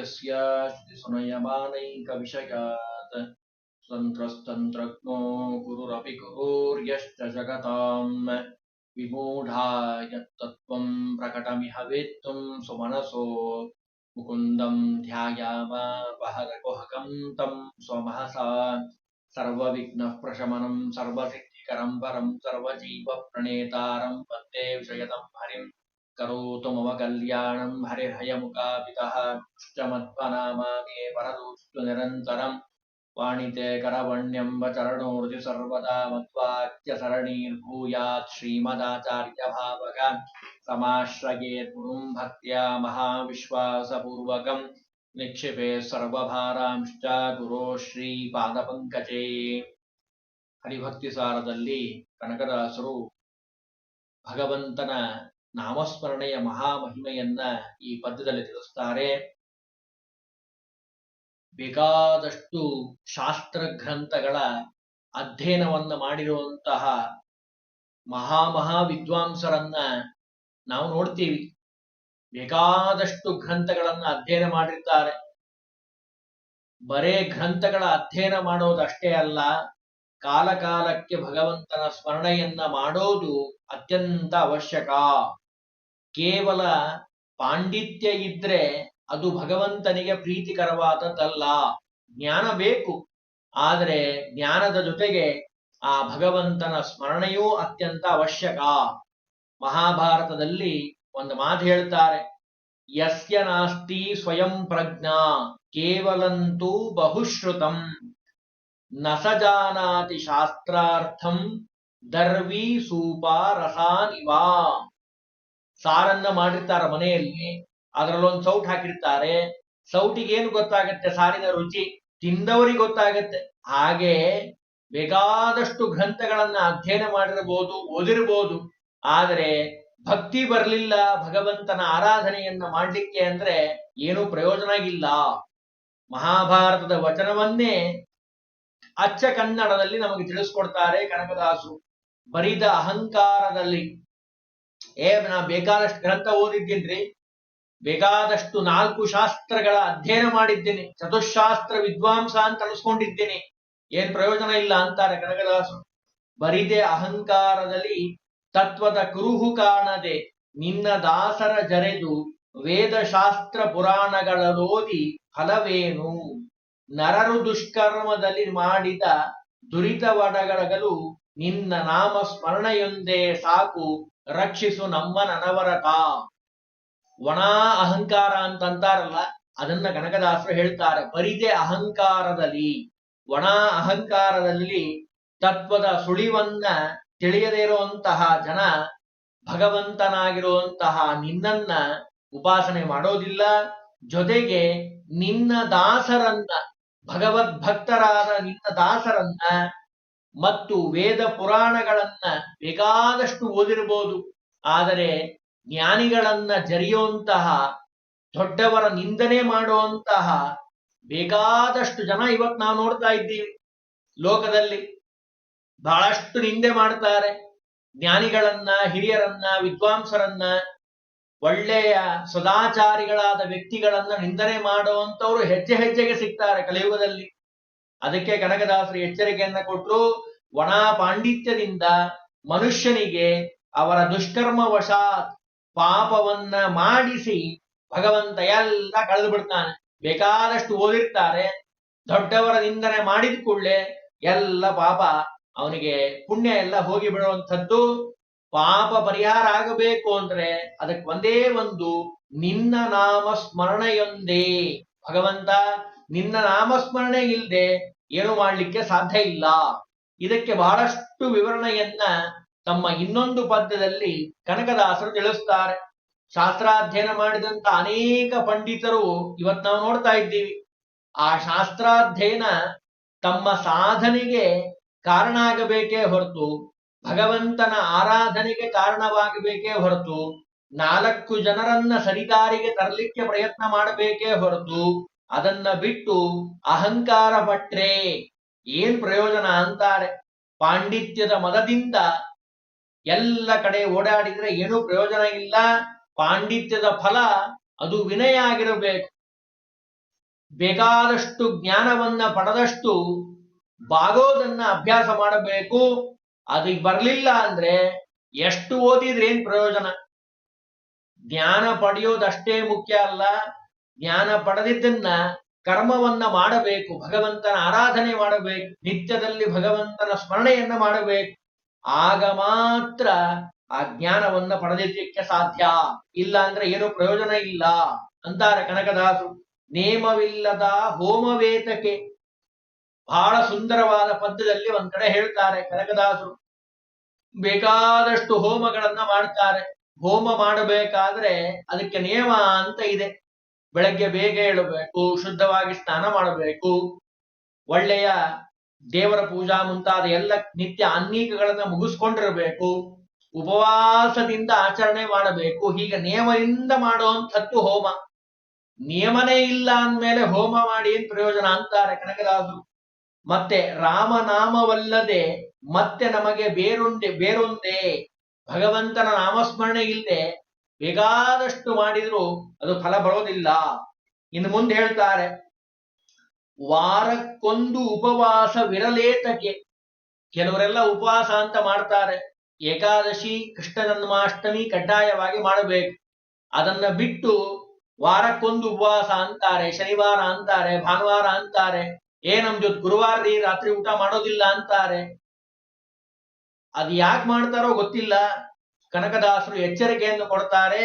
इत्यस्य श्रुतिसुनयमानैकविषयात्। गुरुरपि गुरुर्यश्च जगताम्। विमूढा यत्तत्त्वम् प्रकटमिह वेत्तुम् सुमनसो। मुकुन्दम् ध्यायामापहरकुहकम् तम् स्वमहसा। सर्वविघ्नः प्रशमनम् सर्वसिद्धिकरम् परम् सर्वजीवप्रणेतारम् वंदे विषयतम् हरिम् ವಿಷಯದಂ ಹರಿಂ ಕರೋತು ಮಮ ಕಲ್ಯಾಣಂ ಹರಿರ್ಹಯಮುಖಾಪಿತಃ ಶ್ಚಮಧ್ವನಾಮಾಮೇ ಪರದೂಷ್ಟು ನಿರಂತರಂ ವಾಣಿತೆ ಕರವಣ್ಯಂಬ ಚರಣೋರ್ಜಿ ಸರ್ವದಾ ಮಧ್ವಾಕ್ಯ ಸರಣೀರ್ಭೂಯಾತ್ ಶ್ರೀಮದಾಚಾರ್ಯ ಭಾವಕ ಸಮಾಶ್ರಯೇತ್ ಗುರುಂ ಭಕ್ತ್ಯಾ ಮಹಾವಿಶ್ವಾಸಪೂರ್ವಕಂ ನಿಕ್ಷಿಪೆ ಸರ್ವಭಾರಾಂಶ್ಚ ಗುರೋ ಶ್ರೀ ಪಾದಪಂಕಜೇ ಹರಿಭಕ್ತಿ ಸಾರದಲ್ಲಿ ಕನಕದಾಸರು ಭಗವಂತನ ನಾಮಸ್ಮರಣೆಯ ಮಹಾಮಹಿಮೆಯನ್ನ ಈ ಪದ್ಯದಲ್ಲಿ ತಿಳಿಸ್ತಾರೆ. ಬೇಕಾದಷ್ಟು ಶಾಸ್ತ್ರ ಗ್ರಂಥಗಳ ಅಧ್ಯಯನವನ್ನ ಮಾಡಿರುವಂತಹ ಮಹಾಮಹಾ ಮಹಾ ವಿದ್ವಾಂಸರನ್ನ ನಾವು ನೋಡ್ತೀವಿ. ಬೇಕಾದಷ್ಟು ಗ್ರಂಥಗಳನ್ನ ಅಧ್ಯಯನ ಮಾಡಿರ್ತಾರೆ. ಬರೇ ಗ್ರಂಥಗಳ ಅಧ್ಯಯನ ಮಾಡೋದಷ್ಟೇ ಅಲ್ಲ, ಕಾಲಕಾಲಕ್ಕೆ ಭಗವಂತನ ಸ್ಮರಣೆಯನ್ನ ಮಾಡೋದು ಅತ್ಯಂತ ಅವಶ್ಯಕ. ಕೇವಲ ಪಾಂಡಿತ್ಯ ಇದ್ರೆ ಅದು ಭಗವಂತನಿಗೆ ಪ್ರೀತಿಕರವಾದದ್ದಲ್ಲ. ಜ್ಞಾನ ಬೇಕು. ಆದರೆ ಜ್ಞಾನದ ಜೊತೆಗೆ ಆ ಭಗವಂತನ ಸ್ಮರಣೆಯೂ ಅತ್ಯಂತ ಅವಶ್ಯಕ. ಮಹಾಭಾರತದಲ್ಲಿ ಒಂದು ಮಾತು ಹೇಳ್ತಾರೆ, ಯಸ್ಯ ನಾಸ್ತಿ ಸ್ವಯಂ ಪ್ರಜ್ಞಾ, ಕೇವಲಂತೂ ಬಹುಶ್ರುತಂ. ನಸಜಾನಾತಿ ಶಾಸ್ತ್ರಾರ್ಥಂ, ದರ್ವಿ ಸೂಪ ರಸಾನಿವಾ. ಸಾರನ್ನ ಮಾಡಿರ್ತಾರ ಮನೆಯಲ್ಲಿ, ಅದರಲ್ಲೊಂದು ಸೌಟ್ ಹಾಕಿರ್ತಾರೆ. ಸೌಟಿಗೆ ಏನು ಗೊತ್ತಾಗತ್ತೆ? ಸಾರಿನ ರುಚಿ ತಿಂದವರಿಗೆ ಗೊತ್ತಾಗತ್ತೆ. ಹಾಗೆ ಬೇಕಾದಷ್ಟು ಗ್ರಂಥಗಳನ್ನ ಅಧ್ಯಯನ ಮಾಡಿರಬಹುದು ಓದಿರಬಹುದು ಆದರೆ ಭಕ್ತಿ ಬರಲಿಲ್ಲ, ಭಗವಂತನ ಆರಾಧನೆಯನ್ನ ಮಾಡ್ಲಿಕ್ಕೆ ಅಂದ್ರೆ ಏನೂ ಪ್ರಯೋಜನ ಇಲ್ಲ ಮಹಾಭಾರತದ ವಚನವನ್ನೇ ಅಚ್ಚ ಕನ್ನಡದಲ್ಲಿ ನಮಗೆ ತಿಳಿಸ್ಕೊಡ್ತಾರೆ ಕನಕದಾಸರು ಬರಿದ ಅಹಂಕಾರದಲ್ಲಿ. ಏ ನಾ ಬೇಕಾದಷ್ಟು ಗ್ರಂಥ ಓದಿದ್ದೇನ್ರಿ? ಬೇಕಾದಷ್ಟು ನಾಲ್ಕು ಶಾಸ್ತ್ರಗಳ ಅಧ್ಯಯನ ಮಾಡಿದ್ದೇನೆ. ಚತುಶಾಸ್ತ್ರ ವಿದ್ವಾಂಸ ಅಂತ ಅನಿಸ್ಕೊಂಡಿದ್ದೇನೆ ಏನ್ ಪ್ರಯೋಜನ ಇಲ್ಲ ಅಂತಾರೆ ಕನಕದಾಸರು ಬರಿದೆ ಅಹಂಕಾರದಲ್ಲಿ ತತ್ವದ ಕುರುಹು ಕಾಣದೆ ನಿನ್ನ ದಾಸರ ಜರೆದು ವೇದಶಾಸ್ತ್ರ ಪುರಾಣಗಳೋದಿ ಫಲವೇನು? ನರರು ದುಷ್ಕರ್ಮದಲ್ಲಿ ಮಾಡಿದ ದುರಿತವಡಗಳಗಲು ನಿನ್ನ ನಾಮ ಸ್ಮರಣೆಯೊಂದೇ ಸಾಕು. ರಕ್ಷಿಸು ನಮ್ಮ ನನವರತ ಒಣ ಅಹಂಕಾರ ಅಂತ ಅಂತಾರಲ್ಲ ಅದನ್ನ ಕನಕದಾಸರು ಹೇಳ್ತಾರೆ. ಬರಿದೆ ಅಹಂಕಾರದಲ್ಲಿ ಒಣ ಅಹಂಕಾರದಲ್ಲಿ ತತ್ವದ ಸುಳಿವನ್ನ ತಿಳಿಯದೇ ಇರುವಂತಹ ಜನ, ಭಗವಂತನಾಗಿರುವಂತಹ ನಿನ್ನನ್ನ ಉಪಾಸನೆ ಮಾಡೋದಿಲ್ಲ. ಜೊತೆಗೆ ನಿನ್ನ ದಾಸರನ್ನ ಭಗವದ್ ಭಕ್ತರಾದ ನಿನ್ನ ದಾಸರನ್ನ ಮತ್ತು ವೇದ ಪುರಾಣಗಳನ್ನ ಬೇಕಾದಷ್ಟು ಓದಿರಬಹುದು ಆದರೆ ಜ್ಞಾನಿಗಳನ್ನ ಜರಿಯುವಂತಹ, ದೊಡ್ಡವರ ನಿಂದನೆ ಮಾಡುವಂತಹ ಬೇಕಾದಷ್ಟು ಜನ ಇವತ್ ನಾವು ನೋಡ್ತಾ ಇದ್ದೀವಿ. ಲೋಕದಲ್ಲಿ ಬಹಳಷ್ಟು ನಿಂದೆ ಮಾಡ್ತಾರೆ. ಜ್ಞಾನಿಗಳನ್ನ, ಹಿರಿಯರನ್ನ, ವಿದ್ವಾಂಸರನ್ನ, ಒಳ್ಳೆಯ ಸದಾಚಾರಿಗಳಾದ ವ್ಯಕ್ತಿಗಳನ್ನ ನಿಂದನೆ ಮಾಡುವಂತವ್ರು ಹೆಜ್ಜೆ ಹೆಜ್ಜೆಗೆ ಸಿಗ್ತಾರೆ ಕಲಿಯುಗದಲ್ಲಿ. ಅದಕ್ಕೆ ಕನಕದಾಸರು ಎಚ್ಚರಿಕೆಯನ್ನ ಕೊಟ್ಟರು ಒಣ ಪಾಂಡಿತ್ಯದಿಂದ ಮನುಷ್ಯನಿಗೆ ಅವರ ದುಷ್ಕರ್ಮ ವಶಾತ್ ಪಾಪವನ್ನ ಮಾಡಿಸಿ ಭಗವಂತ ಎಲ್ಲ ಕಳೆದು ಬಿಡ್ತಾನೆ. ಬೇಕಾದಷ್ಟು ಓದಿರ್ತಾರೆ, ದೊಡ್ಡವರ ನಿಂದನೆ ಮಾಡಿದ ಕೂಡಲೇ ಎಲ್ಲ ಪಾಪ ಅವನಿಗೆ ಪುಣ್ಯ ಎಲ್ಲ ಹೋಗಿ ಬಿಡುವಂಥದ್ದು. ಪಾಪ ಪರಿಹಾರ ಆಗಬೇಕು ಅಂದ್ರೆ ಅದಕ್ಕೆ ಒಂದೇ ಒಂದು ನಿನ್ನ ನಾಮ ಸ್ಮರಣೆಯೊಂದೇ. ಭಗವಂತ ನಿನ್ನ ನಾಮಸ್ಮರಣೆ ಇಲ್ಲದೆ ಏನು ಮಾಡಲಿಕ್ಕೆ ಸಾಧ್ಯ ಇಲ್ಲ. ಇದಕ್ಕೆ ಬಹಳಷ್ಟು ವಿವರಣೆಯನ್ನ ತಮ್ಮ ಇನ್ನೊಂದು ಪದ್ಯದಲ್ಲಿ ಕನಕದಾಸರು ತಿಳಿಸ್ತಾರೆ. ಶಾಸ್ತ್ರಾಧ್ಯಯನ ಮಾಡಿದಂತ ಅನೇಕ ಪಂಡಿತರು ಇವತ್ ನಾವು ನೋಡ್ತಾ ಇದ್ದೀವಿ. ಆ ಶಾಸ್ತ್ರಾಧ್ಯಯನ ತಮ್ಮ ಸಾಧನೆಗೆ ಕಾರಣ ಆಗಬೇಕೇ ಹೊರತು, ಭಗವಂತನ ಆರಾಧನೆಗೆ ಕಾರಣವಾಗಬೇಕೇ ಹೊರತು, ನಾಲ್ಕು ಜನರನ್ನ ಸರಿದಾರಿಗೆ ತರಲಿಕ್ಕೆ ಪ್ರಯತ್ನ ಮಾಡಬೇಕೇ ಹೊರತು ಅದನ್ನ ಬಿಟ್ಟು ಅಹಂಕಾರ ಪಟ್ರೆ ಏನ್ ಪ್ರಯೋಜನ ಅಂತಾರೆ? ಪಾಂಡಿತ್ಯದ ಮದದಿಂದ ಎಲ್ಲ ಕಡೆ ಓಡಾಡಿದ್ರೆ ಏನೂ ಪ್ರಯೋಜನ ಇಲ್ಲ. ಪಾಂಡಿತ್ಯದ ಫಲ ಅದು ವಿನಯ ಆಗಿರಬೇಕು. ಬೇಕಾದಷ್ಟು ಜ್ಞಾನವನ್ನ ಪಡೆದಷ್ಟು ಬಾಗೋದನ್ನ ಅಭ್ಯಾಸ ಮಾಡಬೇಕು. ಅದಕ್ಕೆ ಬರಲಿಲ್ಲ ಅಂದ್ರೆ ಎಷ್ಟು ಓದಿದ್ರೆ ಏನ್ ಪ್ರಯೋಜನ? ಜ್ಞಾನ ಪಡೆಯೋದಷ್ಟೇ ಮುಖ್ಯ ಅಲ್ಲ. ಜ್ಞಾನ ಪಡೆದಿದ್ದನ್ನ ಕರ್ಮವನ್ನ ಮಾಡಬೇಕು, ಭಗವಂತನ ಆರಾಧನೆ ಮಾಡಬೇಕು, ನಿತ್ಯದಲ್ಲಿ ಭಗವಂತನ ಸ್ಮರಣೆಯನ್ನ ಮಾಡಬೇಕು. ಆಗ ಮಾತ್ರ ಆ ಜ್ಞಾನವನ್ನ ಪಡೆದಿದ್ದಕ್ಕೆ ಸಾಧ್ಯ. ಇಲ್ಲ ಅಂದ್ರೆ ಏನು ಪ್ರಯೋಜನ ಇಲ್ಲ ಅಂತಾರೆ ಕನಕದಾಸು ನೇಮವಿಲ್ಲದ ಹೋಮವೇತಕೆ ಬಹಳ ಸುಂದರವಾದ ಪದ್ಯದಲ್ಲಿ ಒಂದ್ ಕಡೆ ಹೇಳ್ತಾರೆ ಕನಕದಾಸರು. ಬೇಕಾದಷ್ಟು ಹೋಮಗಳನ್ನ ಮಾಡ್ತಾರೆ. ಹೋಮ ಮಾಡಬೇಕಾದ್ರೆ ಅದಕ್ಕೆ ನಿಯಮ ಅಂತ ಇದೆ. ಬೆಳಗ್ಗೆ ಬೇಗ ಏಳಬೇಕು, ಶುದ್ಧವಾಗಿ ಸ್ನಾನ ಮಾಡಬೇಕು. ಒಳ್ಳೆಯ ದೇವರ ಪೂಜಾ ಮುಂತಾದ ಎಲ್ಲ ನಿತ್ಯ ಅನ್ನೀಕಗಳನ್ನ ಮುಗಿಸ್ಕೊಂಡಿರಬೇಕು. ಉಪವಾಸದಿಂದ ಆಚರಣೆ ಮಾಡಬೇಕು. ಹೀಗೆ ನಿಯಮದಿಂದ ಮಾಡುವಂಥದ್ದು ಹೋಮ. ನಿಯಮನೇ ಇಲ್ಲ ಅಂದ್ಮೇಲೆ ಹೋಮ ಮಾಡಿ ಏನ್ ಪ್ರಯೋಜನ ಅಂತಾರೆ ಕನಕದಾಸರು? ಮತ್ತೆ ರಾಮನಾಮವಲ್ಲದೆ ಮತ್ತೆ ನಮಗೆ ಬೇರೊಂದೆ, ಬೇರೊಂದೇ ಭಗವಂತನ ನಾಮಸ್ಮರಣೆ ಇಲ್ಲದೆ ಬೇಕಾದಷ್ಟು ಮಾಡಿದರೂ ಅದು ಫಲ ಬರೋದಿಲ್ಲ. ಇನ್ನು ಮುಂದೆ ಹೇಳ್ತಾರೆ, ವಾರಕ್ಕೊಂದು ಉಪವಾಸವಿರಲೇತಕ್ಕೆ ಕೆಲವರೆಲ್ಲ ಉಪವಾಸ ಅಂತ ಮಾಡ್ತಾರೆ. ಏಕಾದಶಿ ಕೃಷ್ಣ ಜನ್ಮಾಷ್ಟಮಿ ಕಡ್ಡಾಯವಾಗಿ ಮಾಡಬೇಕು. ಅದನ್ನ ಬಿಟ್ಟು ವಾರಕ್ಕೊಂದು ಉಪವಾಸ ಅಂತಾರೆ, ಶನಿವಾರ ಅಂತಾರೆ, ಭಾನುವಾರ ಅಂತಾರೆ, ಏ ನಮ್ ಜೊತೆ ಗುರುವಾರ ರೀ, ರಾತ್ರಿ ಊಟ ಮಾಡೋದಿಲ್ಲ ಅಂತಾರೆ. ಅದ್ ಯಾಕೆ ಮಾಡ್ತಾರೋ ಗೊತ್ತಿಲ್ಲ. ಕನಕದಾಸರು ಎಚ್ಚರಿಕೆಯನ್ನು ಕೊಡ್ತಾರೆ,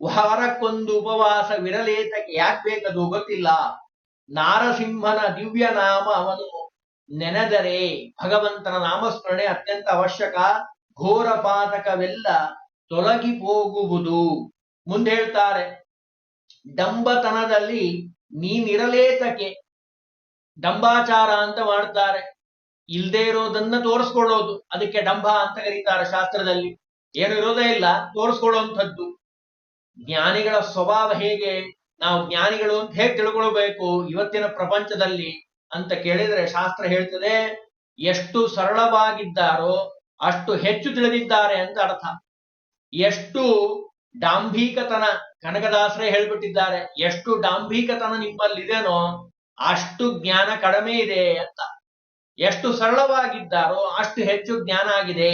ವಾರಕ್ಕೊಂದು ಉಪವಾಸವಿರಲೇತಕ್ಕೆ ಯಾಕೆ ಬೇಕದು ಗೊತ್ತಿಲ್ಲ. ನಾರಸಿಂಹನ ದಿವ್ಯ ನಾಮ ಅವನು ನೆನೆದರೆ ಭಗವಂತನ ನಾಮಸ್ಮರಣೆ ಅತ್ಯಂತ ಅವಶ್ಯಕ, ಘೋರ ಪಾತಕವೆಲ್ಲ ತೊಲಗಿ ಹೋಗುವುದು. ಮುಂದೆ ಹೇಳ್ತಾರೆ, ಡಂಬತನದಲ್ಲಿ ನೀನಿರಲೇತಕೆ ಡಂಬಾಚಾರ ಅಂತ ಮಾಡ್ತಾರೆ. ಇಲ್ದೇ ಇರೋದನ್ನ ತೋರಿಸ್ಕೊಳ್ಳೋದು, ಅದಕ್ಕೆ ಡಂಬ ಅಂತ ಕರೀತಾರೆ ಶಾಸ್ತ್ರದಲ್ಲಿ. ಏನು ಇರೋದೇ ಇಲ್ಲ, ತೋರಿಸ್ಕೊಳ್ಳುವಂಥದ್ದು. ಜ್ಞಾನಿಗಳ ಸ್ವಭಾವ ಹೇಗೆ, ನಾವು ಜ್ಞಾನಿಗಳು ಅಂತ ಹೇಗೆ ತಿಳ್ಕೊಳ್ಬೇಕು ಇವತ್ತಿನ ಪ್ರಪಂಚದಲ್ಲಿ ಅಂತ ಕೇಳಿದ್ರೆ ಶಾಸ್ತ್ರ ಹೇಳ್ತದೆ, ಎಷ್ಟು ಸರಳವಾಗಿದ್ದಾರೋ ಅಷ್ಟು ಹೆಚ್ಚು ತಿಳಿದಿದ್ದಾರೆ ಅಂತ ಅರ್ಥ. ಎಷ್ಟು ಡಾಂಭೀಕತನ, ಕನಕದಾಸರೇ ಹೇಳ್ಬಿಟ್ಟಿದ್ದಾರೆ, ಎಷ್ಟು ಡಾಂಭಿಕತನ ನಿಮ್ಮಲ್ಲಿದೆನೋ ಅಷ್ಟು ಜ್ಞಾನ ಕಡಿಮೆ ಇದೆ ಅಂತ. ಎಷ್ಟು ಸರಳವಾಗಿದ್ದಾರೋ ಅಷ್ಟು ಹೆಚ್ಚು ಜ್ಞಾನ ಆಗಿದೆ.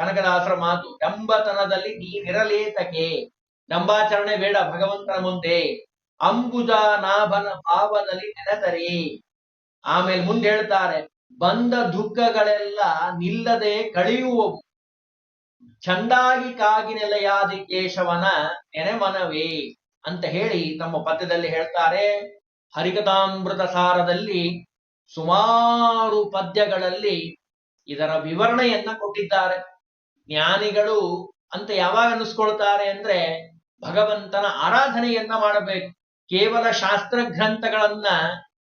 ಕನಕದಾಸರ ಮಾತು ಡಂಬತನದಲ್ಲಿ ನೀನಿರಲೇತಕೆ. ಡಂಬಾಚರಣೆ ಬೇಡ ಭಗವಂತನ ಮುಂದೆ. ಅಂಬುಜ ನಾಭನ ಭಾವದಲ್ಲಿ ನೆನೆದರೆ ಆಮೇಲೆ ಮುಂದೆ ಹೇಳ್ತಾರೆ, ಬಂದ ದುಃಖಗಳೆಲ್ಲ ನಿಲ್ಲದೆ ಕಳೆಯುವವು. ಚಂದಾಗಿ ಕಾಗಿ ನೆಲೆಯಾದಿ ಕೇಶವನ ನೆನೆಮನವೇ ಅಂತ ಹೇಳಿ ತಮ್ಮ ಪದ್ಯದಲ್ಲಿ ಹೇಳ್ತಾರೆ. ಹರಿಕಥಾಮೃತ ಸಾರದಲ್ಲಿ ಸುಮಾರು ಪದ್ಯಗಳಲ್ಲಿ ಇದರ ವಿವರಣೆಯನ್ನ ಕೊಟ್ಟಿದ್ದಾರೆ. ಜ್ಞಾನಿಗಳು ಅಂತ ಯಾವಾಗ ಅನ್ನಿಸ್ಕೊಳ್ತಾರೆ ಅಂದ್ರೆ ಭಗವಂತನ ಆರಾಧನೆಯನ್ನ ಮಾಡಬೇಕು. ಕೇವಲ ಶಾಸ್ತ್ರ ಗ್ರಂಥಗಳನ್ನ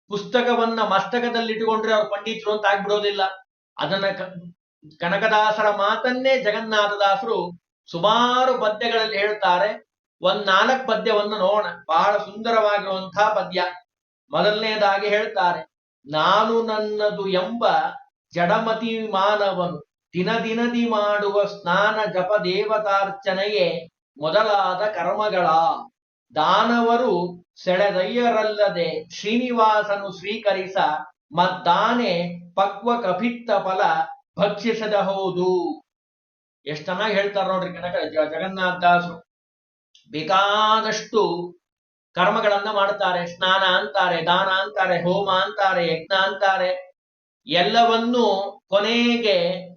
ಪುಸ್ತಕವನ್ನ ಮಸ್ತಕದಲ್ಲಿಟ್ಟುಕೊಂಡ್ರೆ ಅವ್ರು ಪಂಡಿತರು ಅಂತ ಆಗ್ಬಿಡೋದಿಲ್ಲ. ಅದನ್ನ ಕನಕದಾಸರ ಮಾತನ್ನೇ ಜಗನ್ನಾಥದಾಸರು ಸುಮಾರು ಪದ್ಯಗಳಲ್ಲಿ ಹೇಳ್ತಾರೆ. ಒಂದ್ ನಾಲ್ಕು ಪದ್ಯವನ್ನು ನೋಡೋಣ. ಬಹಳ ಸುಂದರವಾಗಿರುವಂತಹ ಪದ್ಯ. ಮೊದಲನೇದಾಗಿ ಹೇಳ್ತಾರೆ, ನಾನು ನನ್ನದು ಎಂಬ ಜಡಮತಿ ಮಾನವನು. ದಿನ ದಿನದಿ ಮಾಡುವ ಸ್ನಾನ ಜಪ ದೇವತಾರ್ಚನೆಯೇ ಮೊದಲಾದ ಕರ್ಮಗಳ. ದಾನವರು ಸೆಳೆದಯ್ಯರಲ್ಲದೆ ಶ್ರೀನಿವಾಸನು ಸ್ವೀಕರಿಸ ಮದ್ದಾನೆ ಪಕ್ವ ಕಪಿತ್ತ ಫಲ ಭಕ್ಷಿಸದ ಹೌದು. ಎಷ್ಟು ಚೆನ್ನಾಗಿ ಹೇಳ್ತಾರೆ ನೋಡ್ರಿ ಕನಕ ಬೇಕಾದಷ್ಟು ಕರ್ಮಗಳನ್ನ ಮಾಡ್ತಾರೆ, ಸ್ನಾನ ಅಂತಾರೆ, ದಾನ ಅಂತಾರೆ, ಹೋಮ ಅಂತಾರೆ, ಯಜ್ಞ ಅಂತಾರೆ. ಎಲ್ಲವನ್ನೂ ಕೊನೆಗೆ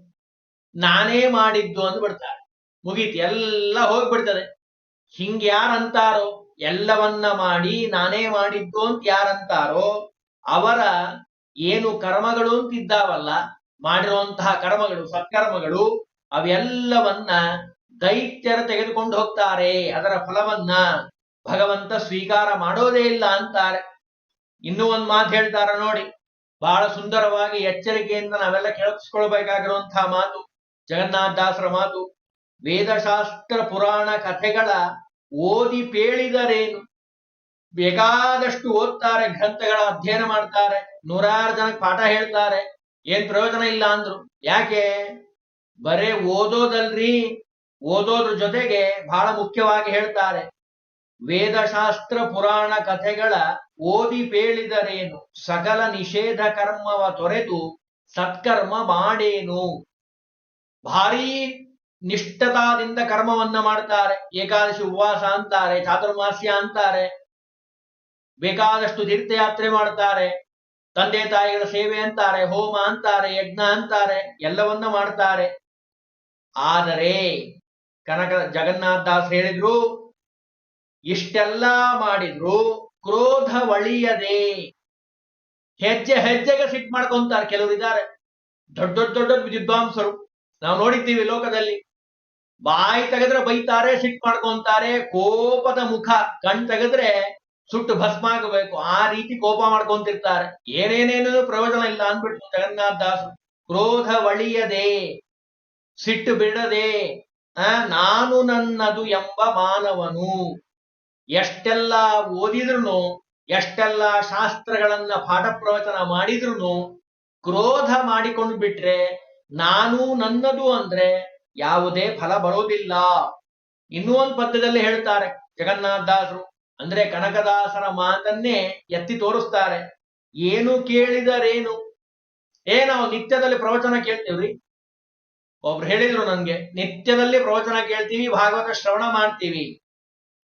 ನಾನೇ ಮಾಡಿದ್ದು ಅಂದ್ಬಿಡ್ತಾರೆ ಮುಗೀತು, ಎಲ್ಲ ಹೋಗ್ಬಿಡ್ತದೆ. ಹಿಂಗ್ ಯಾರಂತಾರೋ, ಎಲ್ಲವನ್ನ ಮಾಡಿ ನಾನೇ ಮಾಡಿದ್ದು ಅಂತ ಯಾರಂತಾರೋ, ಅವರ ಏನು ಕರ್ಮಗಳು ಅಂತಿದ್ದಾವಲ್ಲ ಮಾಡಿರುವಂತಹ ಕರ್ಮಗಳು, ಸತ್ಕರ್ಮಗಳು, ಅವೆಲ್ಲವನ್ನ ದೈತ್ಯರ ತೆಗೆದುಕೊಂಡು ಹೋಗ್ತಾರೆ. ಅದರ ಫಲವನ್ನ ಭಗವಂತ ಸ್ವೀಕಾರ ಮಾಡೋದೇ ಇಲ್ಲ ಅಂತಾರೆ. ಇನ್ನೂ ಒಂದ್ ಮಾತು ಹೇಳ್ತಾರ ನೋಡಿ, ಬಹಳ ಸುಂದರವಾಗಿ ಎಚ್ಚರಿಕೆಯಿಂದ ನಾವೆಲ್ಲ ಕೆಳಕ್ಸ್ಕೊಳ್ಬೇಕಾಗಿರುವಂತಹ ಮಾತು. ಜಗನ್ನಾಥದಾಸರ ಮಾತು ವೇದಶಾಸ್ತ್ರ ಪುರಾಣ ಕಥೆಗಳ ಓದಿ ಪೇಳಿದರೇನು ಬೇಕಾದಷ್ಟು ಓದ್ತಾರೆ, ಗ್ರಂಥಗಳ ಅಧ್ಯಯನ ಮಾಡ್ತಾರೆ, ನೂರಾರು ಜನಕ್ಕೆ ಪಾಠ ಹೇಳ್ತಾರೆ, ಏನ್ ಪ್ರಯೋಜನ ಇಲ್ಲ ಅಂದ್ರು. ಯಾಕೆ? ಬರೇ ಓದೋದಲ್ರಿ, ಓದೋದ್ರ ಜೊತೆಗೆ ಬಹಳ ಮುಖ್ಯವಾಗಿ ಹೇಳ್ತಾರೆ, ವೇದಶಾಸ್ತ್ರ ಪುರಾಣ ಕಥೆಗಳ ಓದಿ ಪೇಳಿದರೇನು? ಸಕಲ ನಿಷೇಧ ಕರ್ಮವ ತೊರೆದು ಸತ್ಕರ್ಮ ಮಾಡೇನು? ಭಾರೀ ನಿಷ್ಠತಾದಿಂದ ಕರ್ಮವನ್ನ ಮಾಡ್ತಾರೆ, ಏಕಾದಶಿ ಉಪವಾಸ ಅಂತಾರೆ, ಚಾತುರ್ಮಾಸ್ಯ ಅಂತಾರೆ, ಬೇಕಾದಷ್ಟು ತೀರ್ಥಯಾತ್ರೆ ಮಾಡ್ತಾರೆ, ತಂದೆ ತಾಯಿಗಳ ಸೇವೆ ಅಂತಾರೆ, ಹೋಮ ಅಂತಾರೆ, ಯಜ್ಞ ಅಂತಾರೆ, ಎಲ್ಲವನ್ನ ಮಾಡ್ತಾರೆ. ಆದರೆ ಕನಕ ಜಗನ್ನಾಥ ದಾಸ್ ಹೇಳಿದ್ರು, ಇಷ್ಟೆಲ್ಲ ಮಾಡಿದ್ರು ಕ್ರೋಧ ಒಳಿಯದೆ ಹೆಜ್ಜೆ ಹೆಜ್ಜೆಗೆ ಸಿಟ್ ಮಾಡ್ಕೊಂತಾರೆ. ಕೆಲವರು ಇದ್ದಾರೆ. ದೊಡ್ಡ ದೊಡ್ಡ ದೊಡ್ಡ ವಿದ್ವಾಂಸರು. ನಾವು ನೋಡಿದ್ದೀವಿ ಲೋಕದಲ್ಲಿ. ಬಾಯಿ ತೆಗೆದ್ರೆ ಬೈತಾರೆ ಸಿಟ್ ಮಾಡ್ಕೊಂತಾರೆ, ಕೋಪದ ಮುಖ ಕಣ್ ತೆಗೆದ್ರೆ ಸುಟ್ಟು ಭಸ್ಮ ಆಗಬೇಕು. ಆ ರೀತಿ ಕೋಪ ಮಾಡ್ಕೊಂತಿರ್ತಾರೆ. ಏನೇನೇನೂ ಪ್ರಯೋಜನ ಇಲ್ಲ ಅಂದ್ಬಿಟ್ಟು ಜಗನ್ನಾಥ ದಾಸರು ಕ್ರೋಧ ಒಳಿಯದೆ ಸಿಟ್ಟು ಬಿಡದೆ ನಾನು ನನ್ನದು ಎಂಬ ಮಾನವನು. ಎಷ್ಟೆಲ್ಲ ಓದಿದ್ರು ಎಷ್ಟೆಲ್ಲ ಶಾಸ್ತ್ರಗಳನ್ನ ಪಾಠ ಪ್ರವಚನ ಮಾಡಿದ್ರು ಕ್ರೋಧ ಮಾಡಿಕೊಂಡು ಬಿಟ್ರೆ ನಾನು ನನ್ನದು ಅಂದ್ರೆ ಯಾವುದೇ ಫಲ ಬರೋದಿಲ್ಲ. ಇನ್ನೂ ಒಂದು ಪದ್ಯದಲ್ಲಿ ಹೇಳ್ತಾರೆ ಜಗನ್ನಾಥದಾಸರು ಅಂದ್ರೆ ಕನಕದಾಸರ ಮಾತನ್ನೇ ಎತ್ತಿ ತೋರಿಸ್ತಾರೆ. ಏನು ಕೇಳಿದರೇನು? ಏ, ನಾವು ನಿತ್ಯದಲ್ಲಿ ಪ್ರವಚನ ಕೇಳ್ತೀವ್ರಿ? ಒಬ್ರು ಹೇಳಿದ್ರು ನನ್ಗೆ, ನಿತ್ಯದಲ್ಲಿ ಪ್ರವಚನ ಕೇಳ್ತೀವಿ, ಭಾಗವತ ಶ್ರವಣ ಮಾಡ್ತೀವಿ.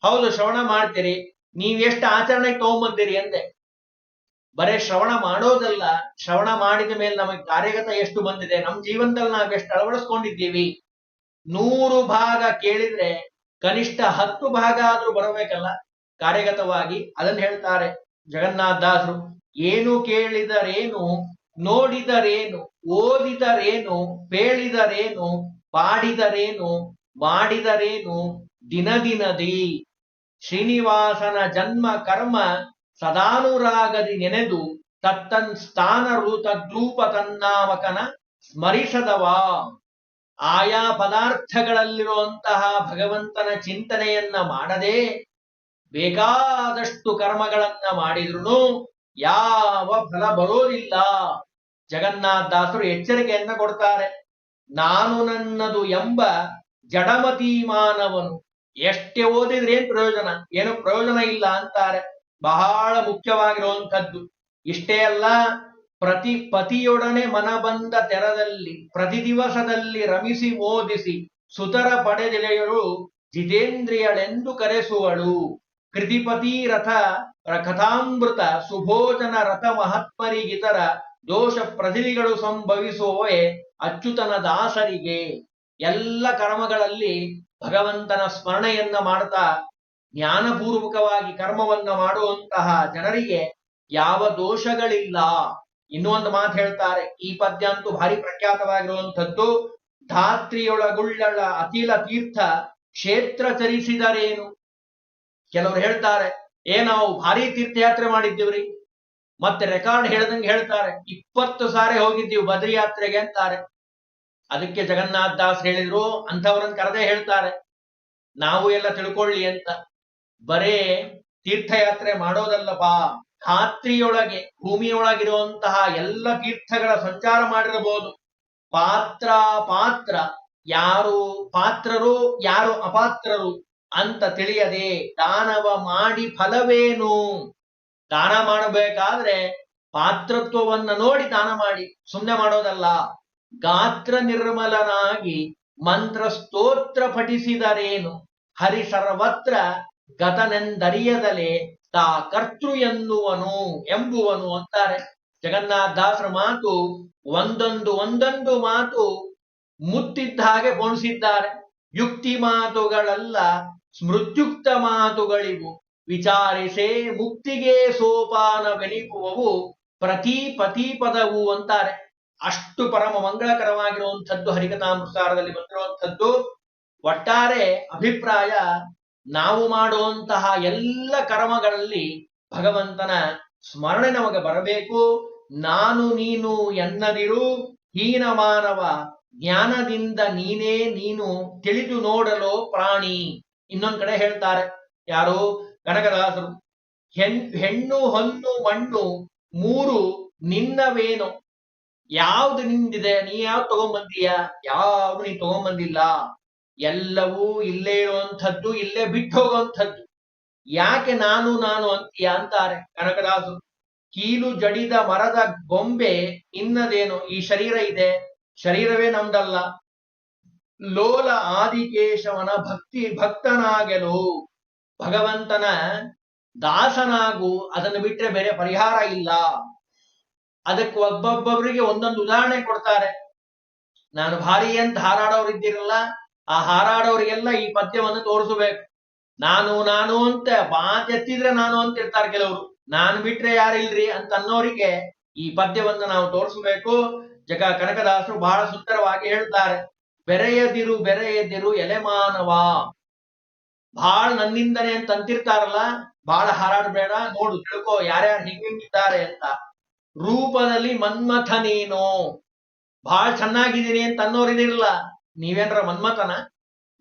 ಹೌದು, ಶ್ರವಣ ಮಾಡ್ತೀರಿ. ನೀವ್ ಎಷ್ಟು ಆಚರಣೆಗೆ ತಗೊಂಬಂದಿರಿ ಅಂದೆ. ಬರೇ ಶ್ರವಣ ಮಾಡೋದಲ್ಲ, ಶ್ರವಣ ಮಾಡಿದ ಮೇಲೆ ನಮಗೆ ಕಾರ್ಯಗತ ಎಷ್ಟು ಬಂದಿದೆ? ನಮ್ಮ ಜೀವನದಲ್ಲಿ ನಾವ್ ಎಷ್ಟು ಅಳವಡಿಸ್ಕೊಂಡಿದ್ದೀವಿ? ನೂರು ಭಾಗ ಕೇಳಿದ್ರೆ ಕನಿಷ್ಠ ಹತ್ತು ಭಾಗ ಆದ್ರೂ ಬರಬೇಕಲ್ಲ? ಕಾರ್ಯಗತವಾಗಿ ಅದನ್ನ ಹೇಳ್ತಾರೆ ಜಗನ್ನಾಥ ದಾಸರು, ಏನು ಕೇಳಿದರೇನು, ನೋಡಿದರೇನು, ಓದಿದರೇನು, ಪೇಳಿದರೇನು, ಪಾಡಿದರೇನು, ಮಾಡಿದರೇನು ದಿನ ದಿನದಿ ಶ್ರೀನಿವಾಸನ ಜನ್ಮ, ಕರ್ಮ ಸದಾನುರಾಗದಿ ನೆನೆದು ತತ್ತನ್ ಸ್ಥಾನ ಋತದ್ರೂಪ ತನ್ನಾಮಕನ ಸ್ಮರಿಸದವಾ. ಆಯಾ ಪದಾರ್ಥಗಳಲ್ಲಿರುವಂತಹ ಭಗವಂತನ ಚಿಂತನೆಯನ್ನ ಮಾಡದೆ ಬೇಕಾದಷ್ಟು ಕರ್ಮಗಳನ್ನ ಮಾಡಿದ್ರು ಯಾವ ಫಲ ಬರೋದಿಲ್ಲ. ಜಗನ್ನಾಥ ದಾಸರು ಎಚ್ಚರಿಕೆಯನ್ನ ಕೊಡ್ತಾರೆ. ನಾನು ನನ್ನದು ಎಂಬ ಜಡಮತಿ ಮಾನವನು ಎಷ್ಟೇ ಓದಿದ್ರೆ ಏನ್ ಪ್ರಯೋಜನ? ಏನು ಪ್ರಯೋಜನ ಇಲ್ಲ ಅಂತಾರೆ. ಬಹಳ ಮುಖ್ಯವಾಗಿರುವಂಥದ್ದು. ಇಷ್ಟೇ ಅಲ್ಲ, ಪ್ರತಿ ಪತಿಯೊಡನೆ ಮನಬಂದ ತೆರದಲ್ಲಿ, ಪ್ರತಿ ದಿವಸದಲ್ಲಿ ರಮಿಸಿ ಓದಿಸಿ, ಸುತರ ಪಡೆದಿಳೆಯಳು ಜಿತೇಂದ್ರಿಯಳೆಂದು ಕರೆಸುವಳು. ಕೃತಿಪತಿ ರಥ ಕಥಾಮೃತ ಸುಭೋಜನ ರಥ ಮಹತ್ಪರಿಗಿತರ ದೋಷ ಪ್ರತಿಭಿಗಳು ಸಂಭವಿಸುವವೇ ಅಚ್ಯುತನ ದಾಸರಿಗೆ. ಎಲ್ಲ ಕರ್ಮಗಳಲ್ಲಿ ಭಗವಂತನ ಸ್ಮರಣೆಯನ್ನ ಮಾಡ್ತಾ ಜ್ಞಾನಪೂರ್ವಕವಾಗಿ ಕರ್ಮವನ್ನ ಮಾಡುವಂತಹ ಜನರಿಗೆ ಯಾವ ದೋಷಗಳಿಲ್ಲ. ಇನ್ನೂ ಒಂದು ಮಾತು ಹೇಳ್ತಾರೆ, ಈ ಪದ್ಯ ಅಂತೂ ಭಾರಿ ಪ್ರಖ್ಯಾತವಾಗಿರುವಂಥದ್ದು, ಧಾತ್ರಿಯೊಳಗುಳ್ಳಳ ಅತಿಲ ತೀರ್ಥ ಕ್ಷೇತ್ರ ಚರಿಸಿದರೇನು? ಕೆಲವರು ಹೇಳ್ತಾರೆ, ಏ ನಾವು ಭಾರಿ ತೀರ್ಥಯಾತ್ರೆ ಮಾಡಿದ್ದೀವ್ರಿ. ಮತ್ತೆ ರೆಕಾರ್ಡ್ ಹೇಳ್ದಂಗೆ ಹೇಳ್ತಾರೆ, ಇಪ್ಪತ್ತು ಸಾರಿ ಹೋಗಿದ್ದೀವಿ ಬದ್ರಿ ಯಾತ್ರೆಗೆ ಅಂತಾರೆ. ಅದಕ್ಕೆ ಜಗನ್ನಾಥ ದಾಸ್ ಹೇಳಿದ್ರು, ಅಂಥವ್ರನ್ನ ಕರೆದೇ ಹೇಳ್ತಾರೆ, ನಾವು ಎಲ್ಲ ತಿಳ್ಕೊಳ್ಳಿ ಅಂತ. ಬರೇ ತೀರ್ಥಯಾತ್ರೆ ಮಾಡೋದಲ್ಲಪ್ಪ. ಖಾತ್ರಿಯೊಳಗೆ, ಭೂಮಿಯೊಳಗಿರುವಂತಹ ಎಲ್ಲ ತೀರ್ಥಗಳ ಸಂಚಾರ ಮಾಡಿರಬಹುದು. ಪಾತ್ರ ಪಾತ್ರ. ಯಾರು ಪಾತ್ರರು, ಯಾರು ಅಪಾತ್ರರು ಅಂತ ತಿಳಿಯದೆ ದಾನವ ಮಾಡಿ ಫಲವೇನು? ದಾನ ಮಾಡಬೇಕಾದ್ರೆ ಪಾತ್ರತ್ವವನ್ನ ನೋಡಿ ದಾನ ಮಾಡಿ ಸುಮ್ಮನೆ ಮಾಡೋದಲ್ಲ. ಗಾತ್ರ ನಿರ್ಮಲನಾಗಿ ಮಂತ್ರ ಸ್ತೋತ್ರ ಪಠಿಸಿದರೇನು? ಹರಿ ಸರ್ವತ್ರ ಗತನೆಂದರಿಯದಲೆ ತಾ ಕರ್ತೃ ಎನ್ನುವನು ಎಂಬುವನು ಅಂತಾರೆ. ಜಗನ್ನಾಥ ದಾಸರ ಮಾತು ಒಂದೊಂದು ಒಂದೊಂದು ಮಾತು ಮುತ್ತಿದ್ದ ಹಾಗೆ ಪೋಣಿಸಿದ್ದಾರೆ ಯುಕ್ತಿ ಮಾತುಗಳಲ್ಲ, ಸ್ಮೃತ್ಯುಕ್ತ ಮಾತುಗಳಿವು. ವಿಚಾರಿಸೇ ಮುಕ್ತಿಗೆ ಸೋಪಾನವೆನಿಗುವವು, ಪ್ರತಿ ಪತಿ ಪದವು ಅಂತಾರೆ. ಅಷ್ಟು ಪರಮ ಮಂಗಳಕರವಾಗಿರುವಂಥದ್ದು ಹರಿಕಥಾಮೃತಾರದಲ್ಲಿ ಬಂದಿರುವಂಥದ್ದು, ಒಟ್ಟಾರೆ ಅಭಿಪ್ರಾಯ ನಾವು ಮಾಡುವಂತಹ ಎಲ್ಲ ಕರ್ಮಗಳಲ್ಲಿ ಭಗವಂತನ ಸ್ಮರಣೆ ನಮಗೆ ಬರಬೇಕು. ನಾನು ನೀನು ಎನ್ನದಿರು, ಹೀನ ಮಾನವ ಜ್ಞಾನದಿಂದ ನೀನೇ ನೀನು ತಿಳಿದು ನೋಡಲು ಪ್ರಾಣಿ. ಇನ್ನೊಂದ್ ಕಡೆ ಹೇಳ್ತಾರೆ, ಯಾರು? ಕನಕದಾಸರು ಹೆಣ್, ಹೆಣ್ಣು, ಹೊನ್ನು, ಮಣ್ಣು, ಮೂರು ನಿನ್ನವೇನು. ಯಾವ್ದು ನಿಂದಿದೆ, ನೀ ಯಾವ್ದು ತಗೊಂಬಂದೀಯ? ಯಾವ್ದು ನೀ ತಗೊಂಬಂದಿಲ್ಲ? ಎಲ್ಲವೂ ಇಲ್ಲೇ ಇರುವಂಥದ್ದು, ಇಲ್ಲೇ ಬಿಟ್ಟು ಹೋಗುವಂಥದ್ದು. ಯಾಕೆ ನಾನು ನಾನು ಅಂತೀಯ ಅಂತಾರೆ ಕನಕದಾಸರು. ಕೀಲು ಜಡಿದ ಮರದ ಗೊಂಬೆ ಇನ್ನದೇನು? ಈ ಶರೀರ ಇದೆ. ಶರೀರವೇ ನಮ್ದಲ್ಲ. ಲೋಲ ಆದಿಕೇಶವನ ಭಕ್ತಿ, ಭಕ್ತನಾಗಲು ಭಗವಂತನ ದಾಸನಾಗು, ಅದನ್ನು ಬಿಟ್ರೆ ಬೇರೆ ಪರಿಹಾರ ಇಲ್ಲ. ಅದಕ್ಕೆ ಒಬ್ಬೊಬ್ಬೊಬ್ರಿಗೆ ಒಂದೊಂದು ಉದಾಹರಣೆ ಕೊಡ್ತಾರೆ. ನಾನು ಭಾರಿ ಅಂತ ಹಾರಾಡೋರು ಇದ್ದೀರಲ್ಲ ಆ ಹಾರಾಡೋರಿಗೆಲ್ಲ ಈ ಪದ್ಯವನ್ನು ತೋರಿಸಬೇಕು. ನಾನು ನಾನು ಅಂತ ಮಾತೆತ್ತಿದ್ರೆ ನಾನು ಅಂತ ಇರ್ತಾರೆ ಕೆಲವರು. ನಾನು ಬಿಟ್ರೆ ಯಾರಿಲ್ರಿ ಅಂತ ಅನ್ನೋರಿಗೆ ಈ ಪದ್ಯವನ್ನು ನಾವು ತೋರಿಸಬೇಕು. ಜಗ ಕನಕದಾಸರು ಬಹಳ ಸುಂದರವಾಗಿ ಹೇಳ್ತಾರೆ, ಬೆರೆಯದಿರು ಬೆರೆಯದಿರು ಎಲೆಮಾನವ ಬಹಳ ನನ್ನಿಂದನೆ ಅಂತ ಅಂತಿರ್ತಾರಲ್ಲ ಬಹಳ ಹಾರಾಡಬೇಡ, ನೋಡು, ತಿಳ್ಕೋ, ಯಾರ್ಯಾರು ಹಿಂಗಿದ್ದಾರೆ ಅಂತ. ರೂಪದಲ್ಲಿ ಮನ್ಮಥ ನೀನು. ಬಹಳ ಚೆನ್ನಾಗಿದ್ದೀನಿ ಅಂತ ಅನ್ನೋರಿದಿರಲ್ಲ ನೀವೇನ್ರ ಮನ್ಮಥನ?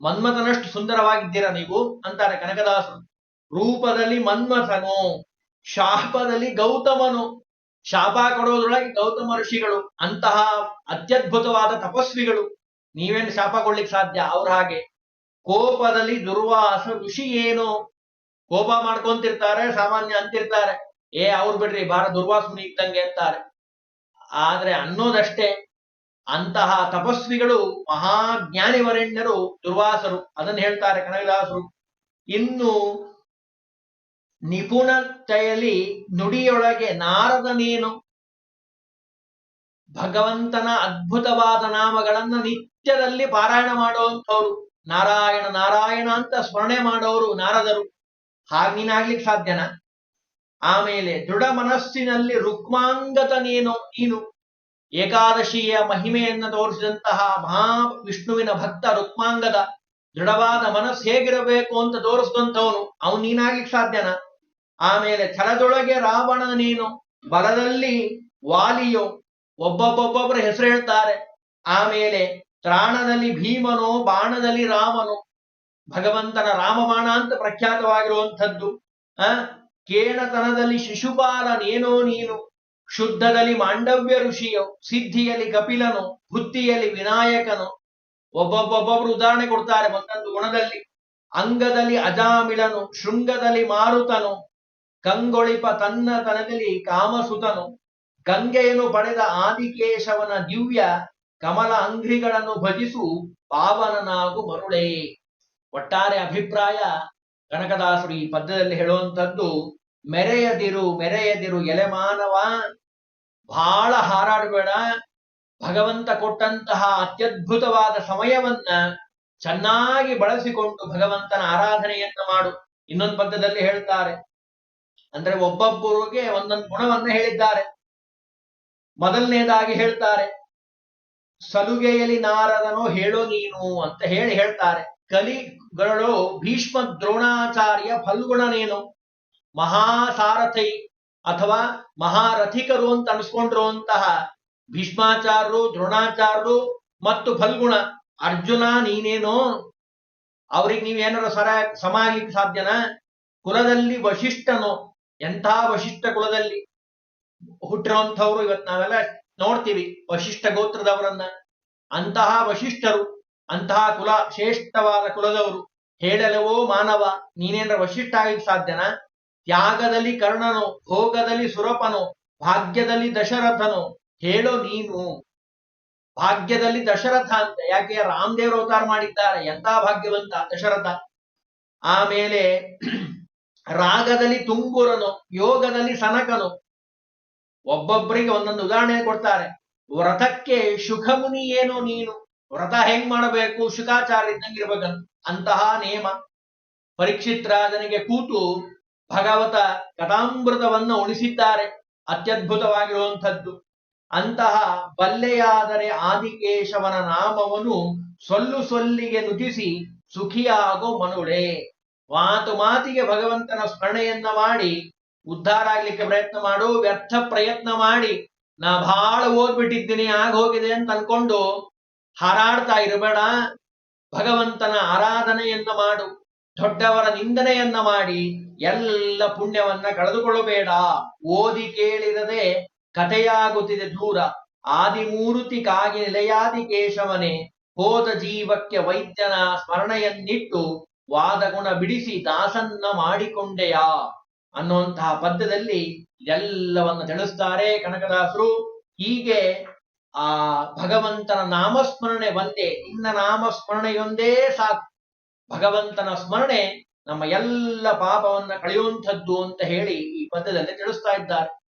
ಮನ್ಮಥನಷ್ಟು ಸುಂದರವಾಗಿದ್ದೀರಾ ನೀವು? ಅಂತಾರೆ ಕನಕದಾಸರು. ರೂಪದಲ್ಲಿ ಮನ್ಮಥನು, ಶಾಪದಲ್ಲಿ ಗೌತಮನು. ಶಾಪ ಕೊಡೋದ್ರೊಳಗೆ ಗೌತಮ ಋಷಿಗಳು, ಅಂತಹ ಅತ್ಯದ್ಭುತವಾದ ತಪಸ್ವಿಗಳು. ನೀವೇನ್ ಶಾಪ ಕೊಡ್ಲಿಕ್ಕೆ ಸಾಧ್ಯ? ಅವ್ರ ಹಾಗೆ. ಕೋಪದಲ್ಲಿ ದುರ್ವಾಸ ಋಷಿ ಏನು? ಕೋಪ ಮಾಡ್ಕೊಂತಿರ್ತಾರೆ, ಸಾಮಾನ್ಯ ಅಂತಿರ್ತಾರೆ. ಏ, ಅವ್ರು ಬಿಡ್ರಿ ಬಾರ ದುರ್ವಾಸ ಮುನಿ ಇದ್ದಂಗೆ ಅಂತಾರೆ. ಆದ್ರೆ ಅನ್ನೋದಷ್ಟೇ. ಅಂತಹ ತಪಸ್ವಿಗಳು ಮಹಾಜ್ಞಾನಿವರೆಣ್ಯರು ದುರ್ವಾಸರು. ಅದನ್ನು ಹೇಳ್ತಾರೆ ಕನಕದಾಸರು. ಇನ್ನು ನಿಪುಣತೆಯಲ್ಲಿ ನುಡಿಯೊಳಗೆ ನಾರದನೇನು ಭಗವಂತನ ಅದ್ಭುತವಾದ ನಾಮಗಳನ್ನ ನಿತ್ಯದಲ್ಲಿ ಪಾರಾಯಣ ಮಾಡುವಂಥವ್ರು. ನಾರಾಯಣ ನಾರಾಯಣ ಅಂತ ಸ್ಮರಣೆ ಮಾಡೋರು ನಾರದರು. ಹಾಗೀನಾಗ್ಲಿಕ್ಕೆ ಸಾಧ್ಯನಾ? ಆಮೇಲೆ ದೃಢ ಮನಸ್ಸಿನಲ್ಲಿ ರುಕ್ಮಾಂಗತನೇನೋ ನೀನು. ಏಕಾದಶಿಯ ಮಹಿಮೆಯನ್ನು ತೋರಿಸಿದಂತಹ ಮಹಾ ವಿಷ್ಣುವಿನ ಭಕ್ತ ರುಕ್ಮಾಂಗದ ದೃಢವಾದ ಮನಸ್ಸು ಹೇಗಿರಬೇಕು ಅಂತ ತೋರಿಸಿದಂಥವನು, ಅವನು ನೀನಾಗಿ ಸಾಧ್ಯನ? ಆಮೇಲೆ ಛಲದೊಳಗೆ ರಾವಣ ನೀನು, ಬಲದಲ್ಲಿ ವಾಲಿಯೋ ಒಬ್ಬೊಬ್ಬೊಬ್ಬೊಬ್ಬರ ಹೆಸರು ಹೇಳ್ತಾರೆ. ಆಮೇಲೆ ತ್ರಾಣದಲ್ಲಿ ಭೀಮನೋ, ಬಾಣದಲ್ಲಿ ರಾಮನು, ಭಗವಂತನ ರಾಮಬಾಣ ಅಂತ ಪ್ರಖ್ಯಾತವಾಗಿರುವಂಥದ್ದು. ಆ ಕೇಣತನದಲ್ಲಿ ಶಿಶುಪಾಲನೇನೋ ನೀನು? ಶುದ್ಧದಲ್ಲಿ ಮಾಂಡವ್ಯ ಋಷಿಯು, ಸಿದ್ಧಿಯಲ್ಲಿ ಕಪಿಲನು, ಬುದ್ಧಿಯಲ್ಲಿ ವಿನಾಯಕನು, ಒಬ್ಬೊಬ್ಬೊಬ್ಬೊಬ್ರು ಉದಾಹರಣೆ ಕೊಡ್ತಾರೆ. ಒಂದೊಂದು ಗುಣದಲ್ಲಿ ಅಂಗದಲ್ಲಿ ಅಜಾಮಿಳನು, ಶೃಂಗದಲ್ಲಿ ಮಾರುತನು, ಕಂಗೊಳಿಪ ತನ್ನ ತನದಲ್ಲಿ ಕಾಮಸುತನು. ಗಂಗೆಯನ್ನು ಪಡೆದ ಆದಿಕೇಶವನ ದಿವ್ಯ ಕಮಲ ಅಂಗ್ರಿಗಳನ್ನು ಭಜಿಸು ಪಾವನನಾಗು ಮರುಳೇ. ಒಟ್ಟಾರೆ ಅಭಿಪ್ರಾಯ ಕನಕದಾಸರು ಈ ಪದ್ಯದಲ್ಲಿ ಹೇಳುವಂಥದ್ದು ಮೆರೆಯದಿರು ಮೆರೆಯದಿರು, ಎಲೆಮಾನವ ಬಹಳ ಹಾರಾಡಬೇಡ. ಭಗವಂತ ಕೊಟ್ಟಂತಹ ಅತ್ಯದ್ಭುತವಾದ ಸಮಯವನ್ನ ಚೆನ್ನಾಗಿ ಬಳಸಿಕೊಂಡು ಭಗವಂತನ ಆರಾಧನೆಯನ್ನ ಮಾಡು. ಇನ್ನೊಂದು ಪದ್ಯದಲ್ಲಿ ಹೇಳ್ತಾರೆ. ಅಂದ್ರೆ ಒಬ್ಬೊಬ್ಬರಿಗೆ ಒಂದೊಂದು ಗುಣವನ್ನ ಹೇಳಿದ್ದಾರೆ. ಮೊದಲನೇದಾಗಿ ಹೇಳ್ತಾರೆ, ಸಲುಗೆಯಲ್ಲಿ ನಾರದನೋ ಹೇಳೋ ನೀನು ಅಂತ ಹೇಳಿ ಹೇಳ್ತಾರೆ. ಕಲಿಗಳು ಭೀಷ್ಮ ದ್ರೋಣಾಚಾರ್ಯ ಫಲ್ಗುಣನೇನು ಮಹಾಸಾರಥಿ ಅಥವಾ ಮಹಾರಥಿಕರು ಅಂತ ಅನ್ಸ್ಕೊಂಡಿರುವಂತಹ ಭೀಷ್ಮಾಚಾರ್ಯರು ದ್ರೋಣಾಚಾರ್ಯರು ಮತ್ತು ಫಲ್ಗುಣ, ಅರ್ಜುನ ನೀನೇನೋ? ಅವ್ರಿಗೆ ನೀವೇನಾರ ಸರ ಸಮ ಆಗ್ಲಿಕ್ಕೆ ಸಾಧ್ಯನಾ? ಕುಲದಲ್ಲಿ ವಶಿಷ್ಠನೋ? ಎಂಥ ವಶಿಷ್ಠ ಕುಲದಲ್ಲಿ ಹುಟ್ಟಿರುವಂಥವ್ರು ಇವತ್ತು ನಾವೆಲ್ಲ ನೋಡ್ತೀವಿ, ವಶಿಷ್ಠ ಗೋತ್ರದವರನ್ನ. ಅಂತಹ ವಶಿಷ್ಠರು, ಅಂತಹ ಕುಲ ಶ್ರೇಷ್ಠವಾದ ಕುಲದವರು, ಹೇಳಲವೋ ಮಾನವ ನೀನೇನ್ರ ವಶಿಷ್ಠ ಆಗ್ಲಿಕ್ಕೆ ಸಾಧ್ಯನಾ? ತ್ಯಾಗದಲ್ಲಿ ಕರ್ಣನು, ಭೋಗದಲ್ಲಿ ಸುರಪನು, ಭಾಗ್ಯದಲ್ಲಿ ದಶರಥನು. ಹೇಳೋ ನೀನು, ಭಾಗ್ಯದಲ್ಲಿ ದಶರಥ ಅಂತ ಯಾಕೆ ರಾಮದೇವರು ಅವತಾರ ಮಾಡಿದ್ದಾರೆ? ಎಂತ ಭಾಗ್ಯವಂತ ದಶರಥ? ಆಮೇಲೆ ರಾಗದಲ್ಲಿ ತುಂಗುರನು, ಯೋಗದಲ್ಲಿ ಸನಕನು. ಒಬ್ಬೊಬ್ಬರಿಗೆ ಒಂದೊಂದು ಉದಾಹರಣೆ ಕೊಡ್ತಾರೆ. ವ್ರತಕ್ಕೆ ಶುಖಮುನಿ ಏನೋ ನೀನು? ವ್ರತ ಹೆಂಗ್ ಮಾಡಬೇಕು? ಶುಕಾಚಾರ ಇದ್ದಂಗಿರ್ಬೇಕಂತ ಅಂತಹ ನೇಮ ಪರೀಕ್ಷಿತ್ ರಾಜನಿಗೆ ಕೂತು ಭಗವತ ಕಥಾಮೃತವನ್ನ ಉಳಿಸಿದ್ದಾರೆ ಅತ್ಯದ್ಭುತವಾಗಿರುವಂಥದ್ದು. ಅಂತಹ ಬಲ್ಲೆಯಾದರೆ ಆದಿಕೇಶವನ ನಾಮವನ್ನು ಸೊಲ್ಲು ಸೊಲ್ಲಿಗೆ ನುತಿಸಿ ಸುಖಿಯಾಗೋ ಮನುಳೆ. ಮಾತು ಮಾತಿಗೆ ಭಗವಂತನ ಸ್ಮರಣೆಯನ್ನ ಮಾಡಿ, ಉದ್ಧಾರ ಆಗ್ಲಿಕ್ಕೆ ಪ್ರಯತ್ನ ಮಾಡು, ವ್ಯರ್ಥ ಪ್ರಯತ್ನ ಮಾಡಿ, ನಾ ಬಹಳ ಓದ್ಬಿಟ್ಟಿದ್ದೀನಿ, ಆಗ ಹೋಗಿದೆ ಅಂತ ಅನ್ಕೊಂಡು ಹಾರಾಡ್ತಾ ಇರಬೇಡ. ಭಗವಂತನ ಆರಾಧನೆಯನ್ನ ಮಾಡು. ದೊಡ್ಡವರ ನಿಂದನೆಯನ್ನ ಮಾಡಿ ಎಲ್ಲ ಪುಣ್ಯವನ್ನ ಕಳೆದುಕೊಳ್ಳಬೇಡ. ಓದಿ ಕೇಳಿರದೆ ಕಥೆಯಾಗುತ್ತಿದೆ ದೂರ. ಆದಿಮೂರುತಿ ಕಾಗಿ ನಿಲಯಾದಿ ಕೇಶವನೇ, ಹೋದ ಜೀವಕ್ಕೆ ವೈದ್ಯನ ಸ್ಮರಣೆಯನ್ನಿಟ್ಟು ವಾದಗುಣ ಬಿಡಿಸಿ ದಾಸನ್ನ ಮಾಡಿಕೊಂಡೆಯಾ. ಅನ್ನುವಂತಹ ಪದ್ಯದಲ್ಲಿ ಎಲ್ಲವನ್ನು ತಿಳಿಸ್ತಾರೆ ಕನಕದಾಸರು. ಹೀಗೆ ಆ ಭಗವಂತನ ನಾಮಸ್ಮರಣೆ ಒಂದೇ ನಿನ್ನ ನಾಮಸ್ಮರಣೆಯೊಂದೇ ಸಾಕು. ಭಗವಂತನ ಸ್ಮರಣೆ ನಮ್ಮ ಎಲ್ಲ ಪಾಪವನ್ನ ಕಳೆಯುವಂಥದ್ದು ಅಂತ ಹೇಳಿ ಈ ಪದ್ಯದಲ್ಲಿ ತಿಳಿಸ್ತಾ ಇದ್ದಾರೆ.